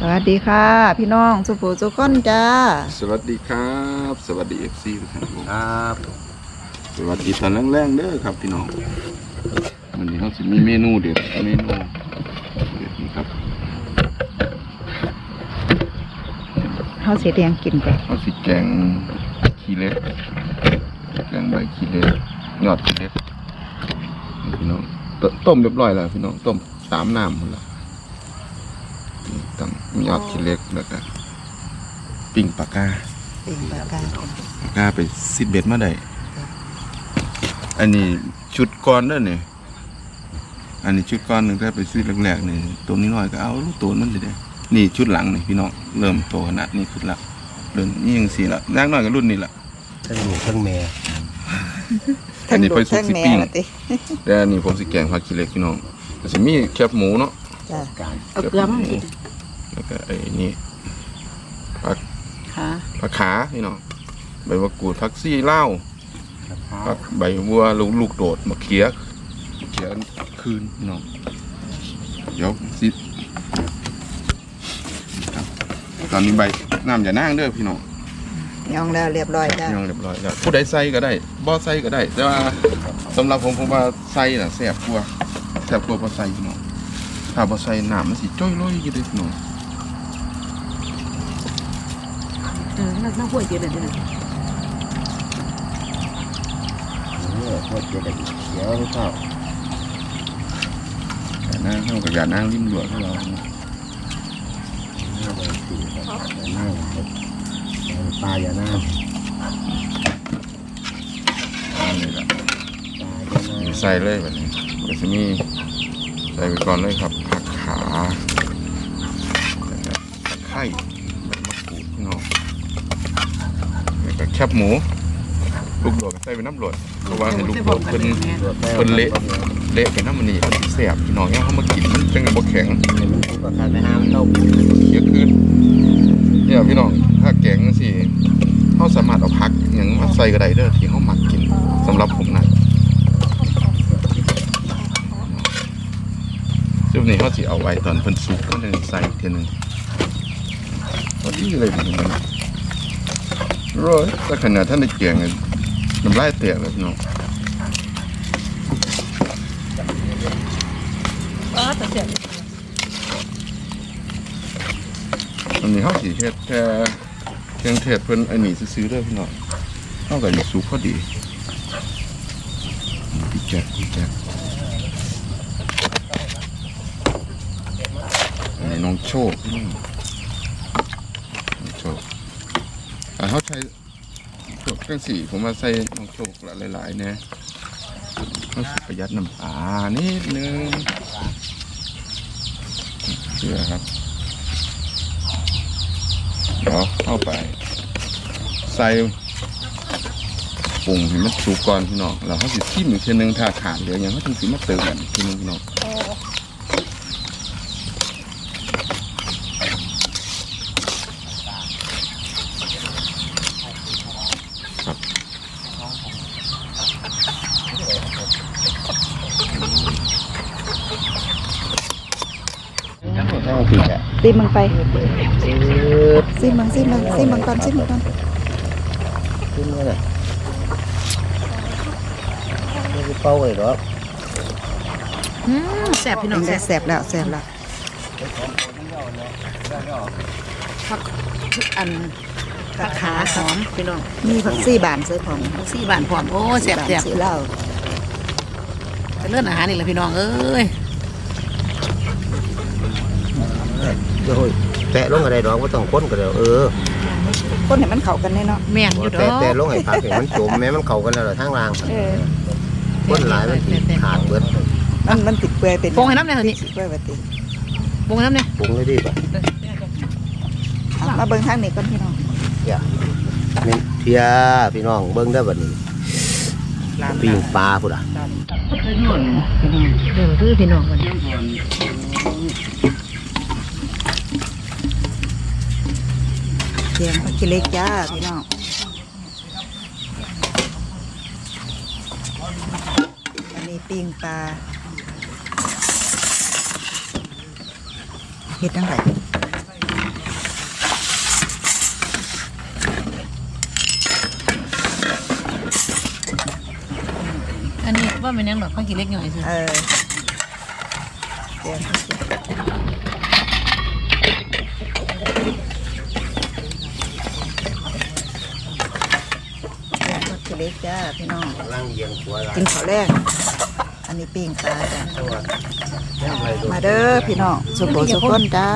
สวัสดีค่ะ พี่น้องสุภูสุก้นจ้า สวัสดีครับ สวัสดีเอฟซีทุกท่านครับครับสวัสดีตอนแรงๆเด้อครับพี่น้องวันนี้เขาสิมีเมนูเด็ดเมนูเด็ดนี่ครับเขาสีแดงกินก่อนเขาสิแกงขี้เล็กแกงใบขี้เล็กยอดขี้เล็กนี่พี่น้องตต้มเรียบร้อยแล้วพี่น้องต้มสามน้ำหมดแล้ว นี่ต้องยอดขี้เล็กแล้วก็ปิ้งปลากาปิงปลากากล้าไปซิดเบ็ดมาได้อันนี้ชุดก้อนเด้อเนี่ยอันนี้ชุดก้อนหนึ่งถ้าไปซื้อแรกๆนี่ตัวนี้น้อยก็เอาลูกตัวมันสิเด้นี่ชุดหลังนี่พี่น้องเริ่มโตขนาดนี้ขึ้นละเดินนี่ยังสี่ละยากน้อยก็รุ่นนี้ละทั้งหนูทั้งแม่อันนี้ไปสุกสิปิ้งละติแต่อันนี้ผมสิแกงผักขี้เหล็กพี่น้องก็สิมีแคบหมูเนาะจ้าการเอาเกลือมาอีก แล้วก็ไอ้นี่ผักค่ะผักขาพี่น้องใบมะกรูดผักซี่เล่าวนะครับผักใบบัวลูกลูกโดดมะเขือมะเขือคืนพี่น้องเดี๋ยวสิครับตอนนี้ใบน้ำอย่านั่งเด้อพี่น้องยองแล้วเรียบร้อยจ้าย่างเรียบร้อยแล้วผู้ใดใส่ก็ได้บ่ใส่ก็ได้ แต่ว่าสำหรับผมผมว่าใส่น่ะแซ่บกว่าแซ่บกว่าบ่ใส่พี่น้องถ้าบ่ใส่น้ำมันสิจ้อยลอยกี่เด้อพี่น้อง เออน่าห่วยเยอะเลยเนี่ยเออพวกเจ๊กันเดี๋ยวไม่เข้าแต่นั่งเฮาก็อย่านั่งริมรั้วของเราหน้าใบตีกับหน้าครับปลาอย่าหน้าอันนี้ล่ะปลาอย่าหน้าใส่เลยแบบนี้ก็จะมีใส่ไปก่อนเลยครับผักขาแล้วก็ตะไคร้ใบมะกรูดพี่น้อง แล้วก็แคบหมู ลูกโดดก็ใส่ไปน้ำโหลดเพราะว่าให้ลูกโดดเพิ่นตัวแป้งเพิ่นเละเละไปน้ำมันนี่มันสิแสบพี่น้องเนี่ยเขามากินมันจังบ่แข็งให้มันทุกประการไม่ห้ามเท่าเคี้ยวคืนเนี่ยพี่น้องถ้าแกงสิเขาสามารถเอาผักอย่างมาใส่ก็ได้เด้อที่เขามักกินสำหรับผมนะซุปนี้เขาสิเอาไว้ตอนเพิ่นสุกก็เลยใส่อีกทีหนึงพอดีเลยพี่น้อง ร้อยแต่ขนาดท่านได้แกงเนี่ยน้ำลายแตกเลยพี่น้องอันนี้เขาสิเฮ็ดแค่เครื่องเทศเพิ่นอันนี้ซื้อๆเด้พี่น้องเขาก็สิสุกพอดีพี่แจ๊คพี่แจ๊คอันนี้น้องโชคพี่น้องน้องโชคอ่า เขาใช้พวกเครื่องสีผมมาใส่น้องโชคละหลายๆเนี่ยเขาสิประหยัดน้ำปลานิดนึงเชื่อครับเดี๋ยวเข้าไป ใส่ปรุงให้มันสุกก่อนพี่น้องแล้วเขาสิชิมอีกทีนึงถ้าขาดเหลือหยังเขาถึงสิมาเติมอีกทีนึงพี่น้องครับ เข้าผิดอะ ซิมมึงไปซื้อซิมมึงซิมมึงซิมมึงก่อนซิมมึงก่อนขึ้นมาเลยไม่ได้เป้าเลยหรอกอืมแสบพี่น้องแสบแสบแล้วแสบแล้วอันผักขาหอมพี่น้องมีผักซี่บานใส่ของลูกซี่บานพร้อมโอ้แสบแสบสีเหล้าจะเลื่อนอาหารนี่แหละพี่น้องเอ้ย โอ้ยแตะลงอะไรดอกว่าต้องค้นกันแล้วเออคนเห็นมันเข้ากันแน่เนาะแม่นอยู่ดอแตะกแตะลงให้ผักเห็นมันจมแม้มันเข่ากันแล้วล่ะทางล่างเออค้นหลายมันติดขาดเบิดมันมันติดเปื่อยเป็นปรุงให้น้ำเนี่ยเถอะนี่ติดเปื่อยปติปรุงให้น้ำเนี่ยปรุงเลยดิป่ะเอามาเบิ่งทางนี้ก่อนพี่น้องนี่เทียพี่น้องเบิ้งได้บัดนี้ปิ้งปลาพุ่นอะเดี๋ยวคือพี่น้องกัน แกงผักชีเล็กจ้าพี่น้องอันนี้ปิ้งปลาเห็ดตั้งไหนอันนี้ว่ามันยังหรอกข้าวกิเล็กหน่อยสิเออแกงผักชี เหล็กจ้าพี่น้องล่างเยียงหัวหลานกินข้าวแรก อันนี้ปิ้งปลาจ้ะแย่งไปดูมาเด้อพี่น้องสุโขสุขคนจ้า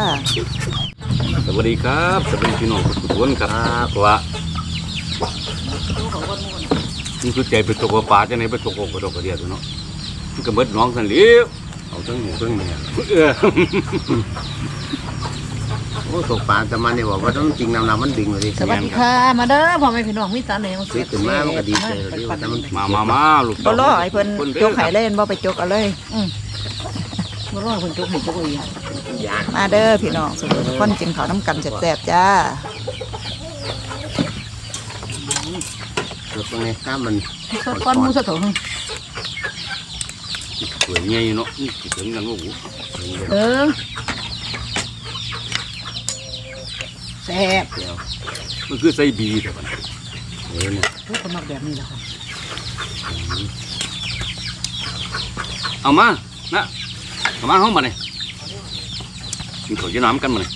สวัสดีครับสวัสดีพี่น้องทุกคนครับว่านี่คือใจไปตกปลาจะไหนไปตกกระดกกระเดียดเนาะมันก็เบิดน้องสันเลี้ยวเอาทั้งหมูทั้งเมียเออโอ้ตกปลาแต่มันนี่บอกว่าต้องจริงน้ำน้ำมันดิ่งเลยดิสวัสดีค่ะ มาเด้อพ่อแม่พี่น้องมีสารไหนมาซื้อขึ้นมามันก็ดีใจเลยว่าแต่มันมามามาลูกบ่รอให้เพิ่นจกไห้เล่นบ่ไปจกเอาเลยบ่รอคนจุกให้จุกอีกยากมาเด้อพี่น้องสุโขสุขคนกินข้าวน้ำกันแซ่บๆจ้าตัวตรงนี้ถ้ามันสดก้อนหมูสดถุงสวยใหญ่เนาะนี่คิดถึงกันว่าโอ้เออแซ่บเดียวมันคือใส่บีแต่มันเออเนี่ยทุกคนมักแบบนี้แหละค่ะเอามานะเอามาห้องมาเนี่ยกินข้าวเย็นน้ำกันมาเนี่ย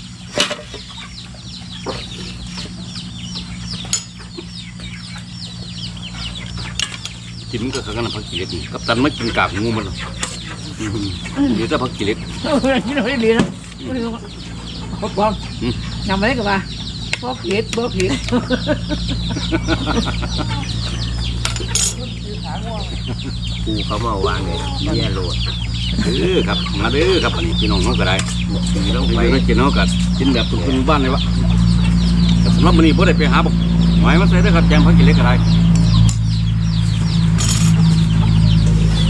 กินก็คือกันนะพักกิเลสนี่กับตันมากินกากงูมันเนาะอืมเดี๋ยวจะพักกิเลสเออนี่เราได้ดีนะไม่ได้ว่าพบความอืม นำมาได้กับว่าพบเห็ดบ่เห็ดปูเขามาวางเลยแย่โลดเด้อครับมาเด้อครับอันนี้พี่น้องเขาก็ได้ตีลงไปไปไปกินเขาก็กินแบบคุณบ้านเลยวะแต่สำหรับมื้อนี้บ่ได้ไปหาบอกหมายมาใส่เด้อครับแจงพักกิเลสก็ได้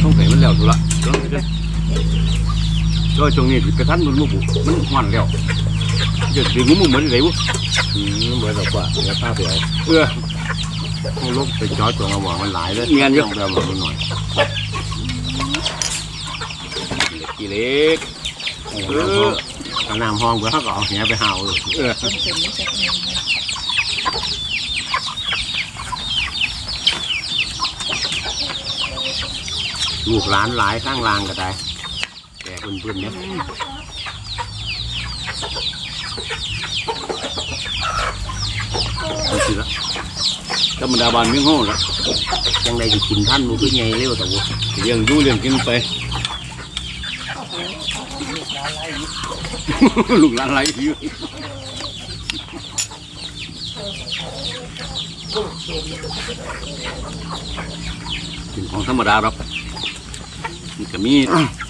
ต้องไปมันแล้วดูละต้องไปเด้อก็ช่วงนี้สิไปทันมันบ่บุมันฮ้อนแล้ว จะดึงงูเหมือนไดบุอืมเหมือนกับว่าเดี๋ยวป้าเปล่าเออเอาลบไปจอดตรงเอาหมอมันหลายเลยเงียนเยอะต้องไปเอาหมอมันหน่อยกิเลสเออเอาน้ำห้องเพื่อเขาก็เอาแหไปหาเอาเลยเออลูกหลานหลายข้างลางก็ได้แต่เพื่อนๆเนี่ย เอาสิละธรรมดาบ้านเมืองเฮาล่ะจังใดจะกินท่านมันคือไงเร็วแต่ว่าเลี้ยงอยู่เลี้ยงกินไป ลูกหลานไหลอยู่เป็นของธรรมดาหรอกมันก็มี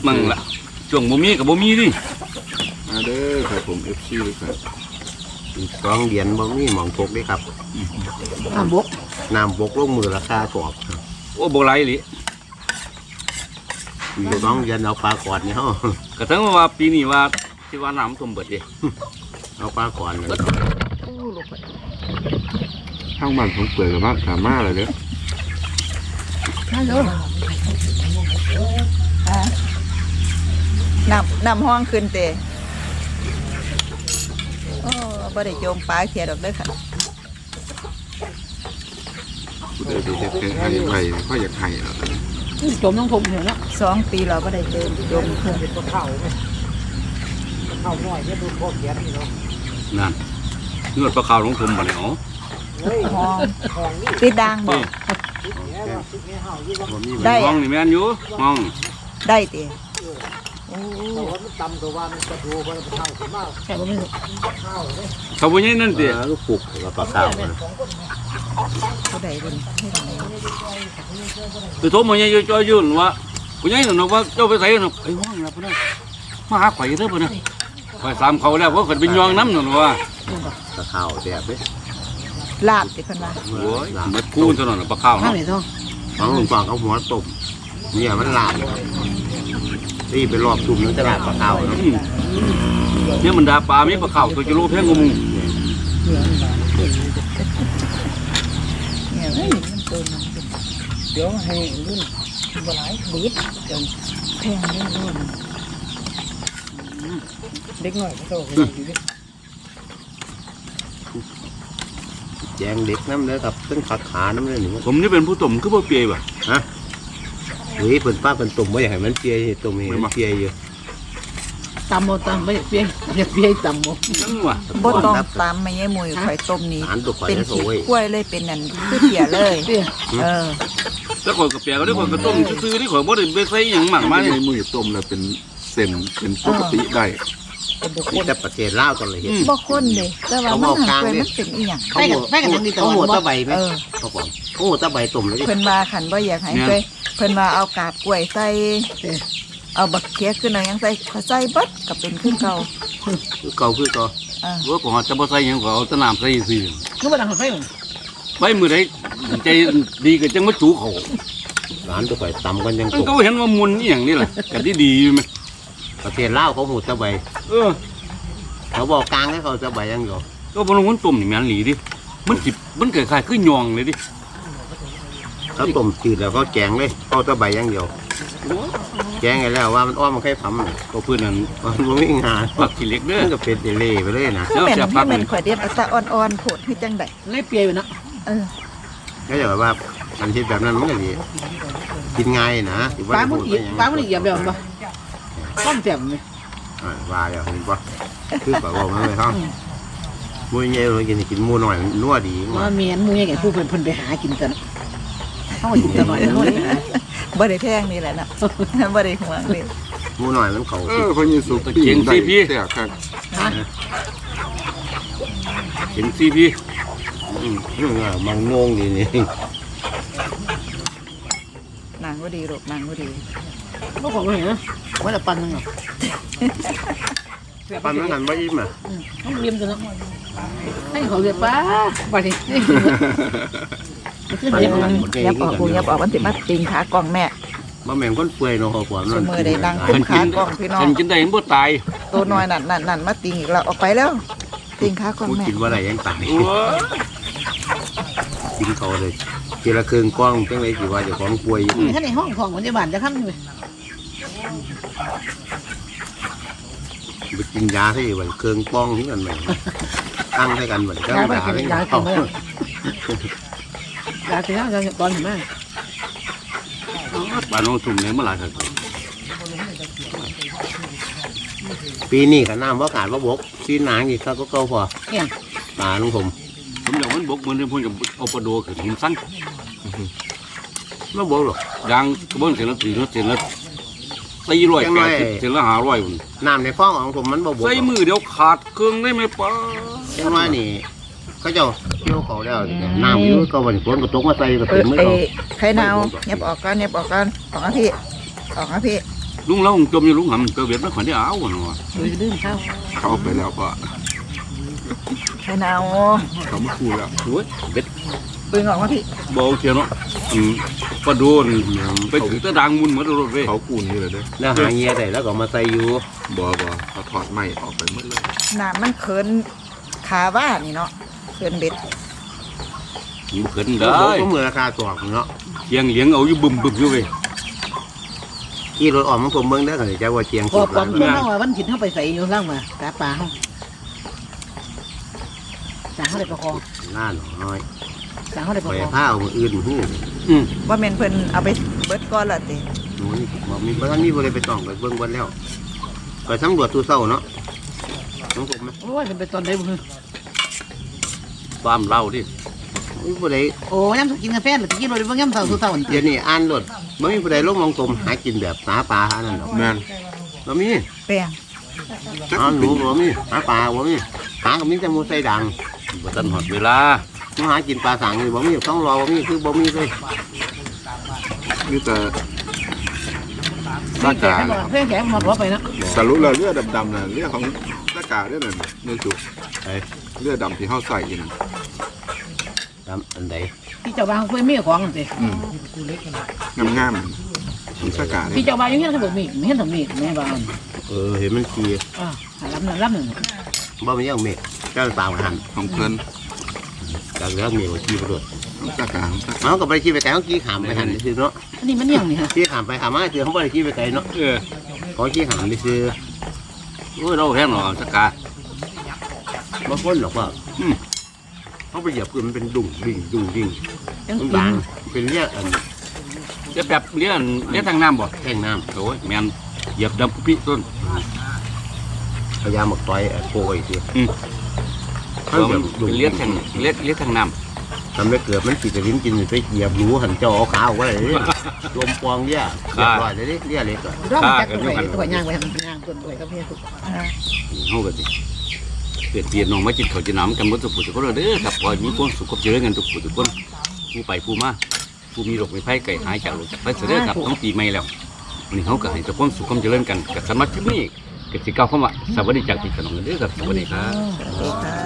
มั่งละช่วงบ่มีกับบ่มีดิ มาเด้อครับผม FC ด้วยครับอีกสองเหรียญบ่มีหมองทกเด้ครับน้ำบกน้ำบกลงมือราคาสอบโอ้บ่ไหลลิอีกสองเหรียญเอาปลากอดเนี่ยเฮากระทั่งว่าปีนี้ว่าที่ว่าน้ำท่วมเบิดเดิเอาปลากอดเนี่ยข้างบ้านผมเปิดกับมากขามาเลยเด้อนั่นเด้อน้ำน้ำห้องขึ้นเตะโอ้ บ่ได้โจมปลาเขียดอกเด้อค่ะผู้ใดไปเฮ็ดให้ให้ไปก็อยากให้แล้วจมน้องทมเห็นแล้วสองปีเราบ่ได้เจอโจมเพิ่นนั่นเงือดปลาขาวของผมบ่เนี่ยอ๋อห้องติดด่างบ่ได้ห้ออะงนี่แม่นอยู่ห้องได้ เตะโอ้แต่บ่มีเขาบ่ใหญ่นั่นเดี๋ติยวลูกปลุกกับปลาข้าวนะผู้ใดเป็นให้ทำไมคือโทรมาใหญ่อยู่จอยอยู่นั่นว่าผู้ใหญ่นั่นว่าเจ้าไปไสนั่นไอ้ห้องน่ะพุ่นน่ะมาหาข่อยเด้อพุ่นน่ะข่อยสามเขาแล้วเพราะข่อยเป็นยองน้ำนั่นว่าปลาข้าวแซ่บเด้ลาบติเพิ่นว่าโอ้ยหมดคูณเท่านั้นน่ะปลาขาวข้าวเนาะไหนต้องของลุงฟางเอาหัวต้มเนี่ยมันลาบ นี่ไปรอบตุ่มนั่นจะลาบปลาข้าวเนาะอืมเนี่ยมันดาปลามีปลาขาวตัวกิโลแพงกว่าหมู่เนี่ยเอ้ยมันโตมันเป็นเดี๋ยวให้รุ่นบ่หลายบีดจนแพงเด้อรุ่นเด็กน้อยโตขึ้นอยู่ดิแจงเด็กน้ำเลยครับซึ่งขาขาน้ำเลยหนึ่งผมนี่เป็นผู้ต้มคือบ่เปียบ่ฮะ เฮ้ยเพิ่นป้าเพิ่นตุ่มไว้อยากให้มันเปียตุ่มให้มันเปียอยู่ตำเอาตำไม่เปียอยากเปียตำบ่นั่นว่ะบ่ต้องตามไม่ยมุยข่อยต้มนี้อาหารตัวข่อยเป็นจะโซ่ขี้เว้ยกล้วยเลยเป็นนั่นคือเปียเลยเปียเออแล้วข่อยก็เปียกก็ได้ข่อยก็ต้มซื่อๆนี่ข่อยบ่ได้ไปใส่หยังมากมายในมือต้มแล้วเป็นเส้นเป็นปกติได้เป็นบุคคมีลแต่ประเทศลาวตอนเลยเห็นบ่คนเด้แต่ว่ามันหากล้วยมันเป็นอีหยังไปกันไปกันยังดีแต่เขาว่าหัวบ่ตะใบไหมเออเขาบอกเขาหัวตะใบตุ่มเลยดิเพิ่นว่าขันบ่อยากให้ไป เพิ่นว่าเอากาบกล้วยใส่เอาบักเขียขึ้นเอาหยังใส่ก็ใส่เบิดก็เป็นคือเก่าคือเก่าคือเก่าอ่าว่าผมจะบ่ใส่หยังก็เอาแต่น้ำใส่ซื่อคือบ่ดังไฟมันไปมื้อใดใจดีก็จังมาจูเขาร้านตัวข่อยตำกันยังมันตกก็เห็นว่ามุนอีหยังนี่แหละก็ดีดีๆอยู่ไหมประเทศลาวเขาหัวตะใบเออ เขาบอกกลางให้เขาตะใบอยังอยู่ก็บ่ลงมันต้มนี่แม่นหลีดิมันสิมันคล้ายๆคือยองเลยดิ เขาต้มจืดแล้วเขาแกงเลยเขาตะใบอยังเดียว แกงไงแล้วว่ามันอ้อมมันแค่พัมก็เพื่อนนั้นมันไม่งานปักขี้เหล็กเด้อมันก็เป็นเล่ๆไปเลยนะคือแม่นเดี๋ยวคือแม่นข่อยเด็ดเอาแต่อ่อนๆโพดคือจังได๋เลยเปียอยู่นะเออก็จะแบบว่าอันที่แบบนั้นมันก็ดีกินง่ายนะถือว่าฟ้ามันพูดอีไปกยังฟ้ามันอีกอย่าแบบบ่ต้มแจ่มเลยอ่าว่าอย่างนี้ปะคือแบบว่ามันไม่ท้องมูเงี้ยเลยกินกินหมูหน่อยมันนัวดีว่ามาเมียนมูยังไงผู้เพิ่นเพิ่นไปหากินกัน เฮากินตลอดเลยบ่ได้แพงนี่แหละนะบ่ได้ห่วงเลยหมูหน่อยมันเขาเออพอยีสุกปีนได้แต่ครับเห็นซีพีอืมเรื่องอะมันงงดีนี่นางบ่ดีลูกนางบ่ดีบ่ของเลยนะว่าจะปั่นนึงอะปันมันกันว่าอิ่มอะต้องเรียมกันเนาะให้เขาเลยป้าบัดนี้ขึ้นปันเรียมมันกักันนหมดเล ยยับออกกูยับออกมันสิมาติงขากล้องแม่มาแม่งคนเปื่อยเนาะขอความซุมื้อได้ดังคุ้มขากล้องพี่น้องฉันกินได้เห็นบ่ตายตัวน้อยนั่นนั่นนั่นมาติงอีกแล้วออกไปแล้วติงขากล้องแม่กินว่าอะไรยังตายกินเขาเลยทีละครึ่งกล้องจังเลยสิว่าจะของป่วยอยู่ท่าในห้องของพยาบาลจะทำอยู่ไปกินยาที่เหมือนเครื่องป้องที่กันเหมือนตั้งให้กันเหมือนยาไปกินยากินเไห มยากินแล้วยาตอนเห็นไหมบ้านน้องทุ่มเนี่ยเมื่อไหร่ครับปีนี้ขน้ำว่าขาดว่าบกซีหนางอีกครับก็เก่าพอเนี่ยตาลุงผมผมอยากมันบกเหมือนที่พุ่นกับเอาปลาโดขึ้นหินสั่งไม่บกหรอก ยางกระเบื้องเสร็จแล้วตีรถเสร็จแล้วตีร้อยแปดสิบเสร็จแล้วหาร้อยพุ่นน้ำในฟ้องของผมมันบ่บกหรใส่อกมือเดียวขาดเครื่องได้ไหมป้าจังว่านี่ เขาเจ้าเกี่ยวเขาแล้วนี่น้ำอยู่ก็วันฝนก็ตกมาใส่ก็เอเต็อมมือไอ้เขาไข่นาวยับออกก่อนยับออกก่อนออกมาพี่ออกมาพี่ลุงเล่าจมอยู่ลุงหำเกลือเบ็ดแล้วขวัญได้เอาหน่อยเลยดื่มข้าวเขาไปแล้วก็ไข่นาวเขามาคูแล้วโอ้ยเบ็ดปึงออกมาพี่เบาเทียนเนาะอืมปลาโดนไปถึงตะดังมุนเหมือนรถเว้ยเขากูนนี่เลยเด้อแล้วหาเงี้ยได้แล้วก็มาใส่อยู่บ่บ่เขาถอดไม้ออกไปหมดเลยน้ำมันเขินขาว่านี่เนาะ เขินเบ็ดหิวขึ้นก็ได้เหมือนราคาตัวเนาะเลี้ยงเลี้ยงเอาอยู่บึมบึมอยู่เว้ยขี่รถออกมันผมเบิ่งได้ก็จะว่าเชียงพสุอดควาล้ามนเพื่อนเขาว่าวันผิดเขาไปใส่อยู่ล่างมากาป่าเขาสั่งเขาได้ประคองล้านน้อยสั่งเขาได้ปไประคองผ้าเอามืออื่นหู้อืมว่าแม่นเพิ่นเอาไปเบิดก่อนละติหนูนี่บอกมีบ้านมีบริไปต้องไปเบิ่งวันแล้วไปสำรวจตู้เศร้าเนาะน้องผมไหมโอ้ยเป็นไปตอนไหนบุญ ความเล่าดิมีบริโอ้ยน้ำกินกาแฟหรือกินอะไรบางอย่างเท่าสุดเท่าเดี๋ยวนี้อ่านรถไม่มีบริลงมองตมหากินแบบหาปลาหานั่นหรอกแม่นบ่มีแป้งจักอ้าวหเป็นูนบ่มีหาปลาบ่มีหาก็มีแต่หมูใส่ดังบ่ทันหอดเวลามาหากินปลาสังนี่บ่มีต้องรอบ่มีคือบ่มีเลยนี่แต่เพื่อนแขกเพื่อนแขกมาบอกไปนะ สรุปแล้วเรือดำๆน่ะเรือของตะกาเรือนั่นเนื้อจุกไอ้เรือดำที่เฮาใส่อยู่นั่นทำอันใดพี่เจ้าบ้านเพื่อนมีของสิอืมงามๆของตะกาพี่เนี่ยเจ้าบ้านยังเห็นเขาบอกมีไม่เห็นถึงมีแม่บ้านเออเห็นมันขี่อ่ารับหนึ่งรับหนึ่งบ่มีอย่างเมฆเจ้าตามหันของเพิ่นจากเรื่องเมฆว่าขี่ไปรถของตะกาของตะกามันก็ไปขี่ไปไกลเขาขี่ขามไปหันซื่อเนาะอันนี้มันยังนี่ฮะขี่ขามไปขามมาคือเขาบ่ได้ขี่ไปไกลเนาะเออเขาขี่ขามไปซื้อโอ้ยเราแห้งหรอสักกาบ่พ้นหรอกว่าอืมเขาไปเหยียบพื้นมันเป็นดุ่งดิ่งดุ่งดิ่งยังมันกิบางนเป็นเรียกอันจะแบบเลี้ยนเลี้ยนทางน้ำบ่แท่งน้โอ้ยแม่นเหยียบดำปุ๊พี่ต้นำพยายามหมกต่อยเอ่อโกยสิอืมเขาแบบเป็นเลี้ยนทางเลี้ยนเลี้ยนทางน้ทำได้เกิดมันสิจะลิ้นกินไปเหยียบหนูหันจอขาวไว้เลย รวมปองเลี้ยเรียบร้อยเลยดิเลี้ยเล็กอะร้องมาจากตัวตัวย่างไว้มันย่างตัวด้วยกับเมียทุกอ่าำเฮาก็สิเกิดเปลี่ยนน้องมาจิตเขาจะน้ำกันหมดทุกผู้ทุกคนเด้อครับขอให้มีความสุขความเจริญกันทุกผู้ทุกคนผู้ไปผู้มาผู้มีโรคมีภัยไก่หายจากโรคจากภัยเสยเด้อครับต้องปีใหม่แล้ววันนี้เขาก็ให้ทุกคนสุขความเจริญกันกับสำหรับที่นี่ก็สิก้าวเข้ามาสวัสดีจากพี่น้องเด้อครับสวัสดีครับสวัสดีค่ะ